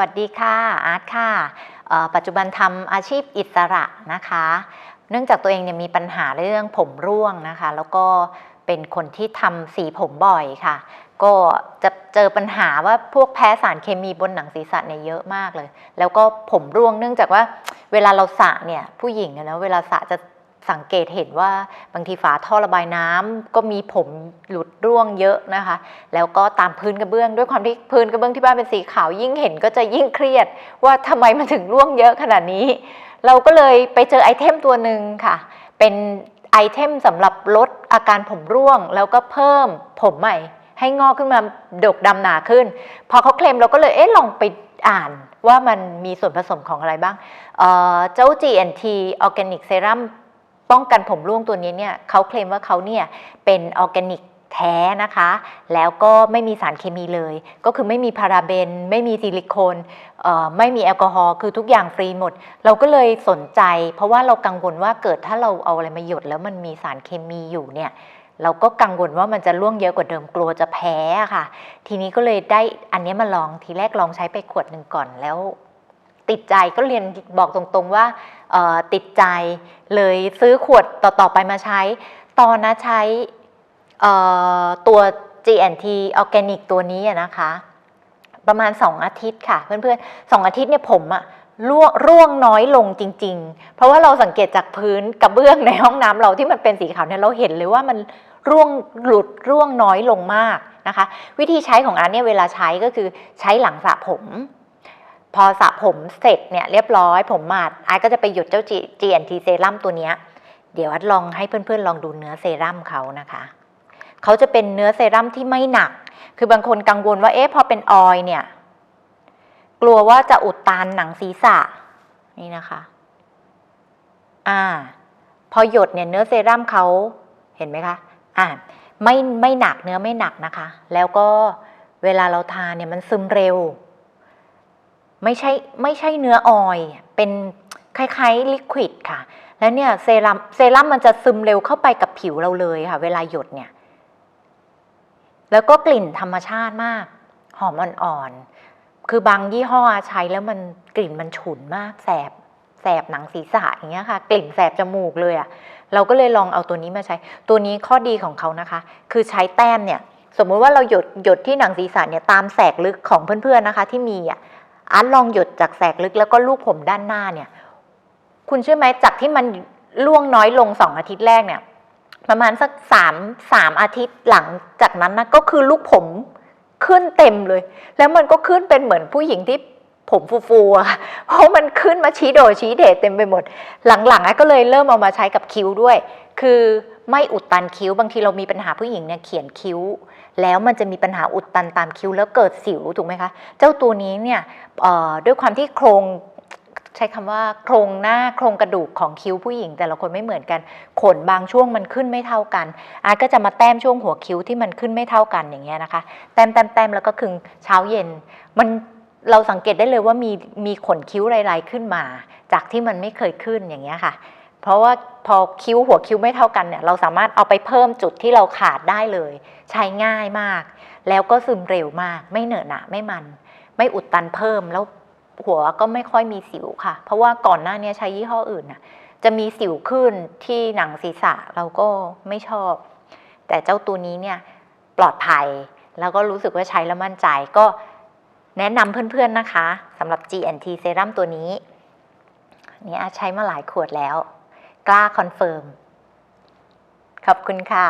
วัสดีค่ะอาร์ตค่ะปัจจุบันทำอาชีพอิสระนะคะ เนื่องจากตัวเองเนี่ยมีปัญหาเรื่องผมร่วงนะคะ แล้วก็เป็นคนที่ทำสีผมบ่อยค่ะ ก็จะเจอปัญหาว่าพวกแพ้สารเคมีบนหนังศีรษะเนี่ยเยอะมากเลย แล้วก็ผมร่วงเนื่องจากว่าเวลาเราสระเนี่ยผู้หญิงนะเวลาสระจะ สังเกตเห็นว่าบางทีฝาท่อระบายน้ำก็มีผมหลุดร่วงเยอะนะคะ แล้วก็ตามพื้นกระเบื้องด้วยความที่พื้นกระเบื้องที่บ้านเป็นสีขาวยิ่งเห็นก็จะยิ่งเครียด ว่าทำไมมันถึงร่วงเยอะขนาดนี้ เราก็เลยไปเจอไอเทมตัวหนึ่งค่ะ เป็นไอเทมสำหรับลดอาการผมร่วง แล้วก็เพิ่มผมใหม่ ให้งอกขึ้นมาดกดำหนาขึ้น พอเขาเคลมเราก็เลยเอ๊ะลองไปอ่านว่ามันมีส่วนผสมของอะไรบ้างเเจ้า GNT Organic Serum ป้องกันผมร่วงตัวนี้เนี่ยเขาเคลมว่าเขาเนี่ยเป็นออร์แกนิกแท้นะคะ แล้วก็ไม่มีสารเคมีเลย ก็คือไม่มีพาราเบน ไม่มีซิลิโคนไม่มีแอลกอฮอล์คือทุกอย่างฟรีหมด เราก็เลยสนใจ เพราะว่าเรากังวลว่าเกิดถ้าเราเอาอะไรมาหยดแล้วมันมีสารเคมีอยู่เนี่ยเราก็กังวลว่ามันจะร่วงเยอะกว่าเดิมกลัวจะแพ้ค่ะ ทีนี้ก็เลยได้อันนี้มาลองทีแรกลองใช้ไปขวดหนึ่งก่อนแล้ว ติดใจก็เรียนบอกตรงๆว่าติดใจเลยซื้อขวดต่อๆไปมาใช้ ตอนนะใช้ตัว GNT Organic ตัวนี้นะคะ ประมาณ 2 อาทิตย์ค่ะ เพื่อนๆสองอาทิตย์เนี่ยผมอะร่วงร่วงน้อยลงจริง ๆ เพราะว่าเราสังเกตจากพื้นกระเบื้องในห้องน้ำเราที่มันเป็นสีขาวเนี่ยเราเห็นเลยว่ามันร่วงหลุดร่วงน้อยลงมากนะคะ วิธีใช้ของอาร์ตเนี่ยเวลาใช้ก็คือใช้หลังสระผม พอสระผมเสร็จเนี่ยเรียบร้อยผมหมาดไอาร์ตก็จะไปหยุดเจ้า G- GNT เซรั่มตัวเนี้ยเดี๋ยวอาร์ตลองให้เพื่อนๆลองดูเนื้อเซรั่มเขานะคะเขาจะเป็นเนื้อเซรั่มที่ไม่หนัก คือบางคนกังวลว่าเอ๊ะพอเป็นออยเนี่ย กลัวว่าจะอุดตันหนังศีรษะนี่นะคะ อ่า พอหยดเนี่ยเนื้อเซรั่มเขาเห็นไหมคะ อ่า ไม่ไม่หนักเนื้อไม่หนักนะคะ แล้วก็เวลาเราทานเนี่ยมันซึมเร็ว ไม่ใช่ไม่ใช่เนื้อออยเป็นคล้ายๆลิควิดค่ะ แล้วเนี่ยเซรั่มเซรั่มมันจะซึมเร็วเข้าไปกับผิวเราเลยค่ะ เวลาหยดเนี่ย แล้วก็กลิ่นธรรมชาติมาก หอมอ่อนๆ คือบางยี่ห้อใช้แล้วมันกลิ่นมันฉุนมากแสบแสบหนังศีรษะอย่างเงี้ยค่ะ กลิ่นแสบจมูกเลยอะ่ะเราก็เลยลองเอาตัวนี้มาใช้ ตัวนี้ข้อดีของเขานะคะ คือใช้แต้มเนี่ย สมมุติว่าเราหยดหยดที่หนังศีรษะเนี่ยตามแสกลึกของเพื่อนๆนะคะ ที่มีอะ อาร์ตลองหยดจากแสกลึกแล้วก็ลูกผมด้านหน้าเนี่ย คุณเชื่อไหมจากที่มันล่วงน้อยลงสองอาทิตย์แรกเนี่ย ประมาณสักสามสามอาทิตย์หลังจากนั้นนะก็คือลูกผมขึ้นเต็มเลย แล้วมันก็ขึ้นเป็นเหมือนผู้หญิงที่ผมฟูๆอะเพราะมันขึ้นมาชี้โดชี้เดเต็มไปหมด หลังๆอะก็เลยเริ่มเอามาใช้กับคิ้วด้วย คือ ไม่อุดตันคิ้ว บางทีเรามีปัญหาผู้หญิงเนี่ยเขียนคิ้ว แล้วมันจะมีปัญหาอุดตันตามคิ้วแล้วเกิดสิวถูกไหมคะเจ้าตัวนี้เนี่ยด้วยความที่โครงใช้คำว่าโครงหน้าโครงกระดูกของคิ้วผู้หญิง แต่ละคนไม่เหมือนกัน ขนบางช่วงมันขึ้นไม่เท่ากันอาร์ตก็จะมาแต้มช่วงหัวคิ้วที่มันขึ้นไม่เท่ากันอย่างเงี้ยนะคะ แต้มแต้มแต้มแล้วก็คึงเช้าเย็น มันเราสังเกตได้เลยว่ามีมีขนคิ้วลายๆขึ้นมา จากที่มันไม่เคยขึ้นอย่างเงี้ยค่ะ เพราะว่าพอคิ้วหัวคิ้วไม่เท่ากันเนี่ยเราสามารถเอาไปเพิ่มจุดที่เราขาดได้เลย ใช้ง่ายมาก แล้วก็ซึมเร็วมาก ไม่เหนอะหนะไม่มัน ไม่อุดตันเพิ่มแล้วหัวก็ไม่ค่อยมีสิวค่ะ เพราะว่าก่อนหน้านี้ใช้ยี่ห้ออื่นน่ะจะมีสิวขึ้นที่หนังศีรษะเราก็ไม่ชอบ แต่เจ้าตัวนี้เนี่ยปลอดภัยแล้วก็รู้สึกว่าใช้แล้วมั่นใจก็แนะนำเพื่อนๆนะคะสำหรับ GNT เซรั่มตัวนี้ นี่อาใช้มาหลายขวดแล้ว กล้าคอนเฟิร์ม ขอบคุณค่ะ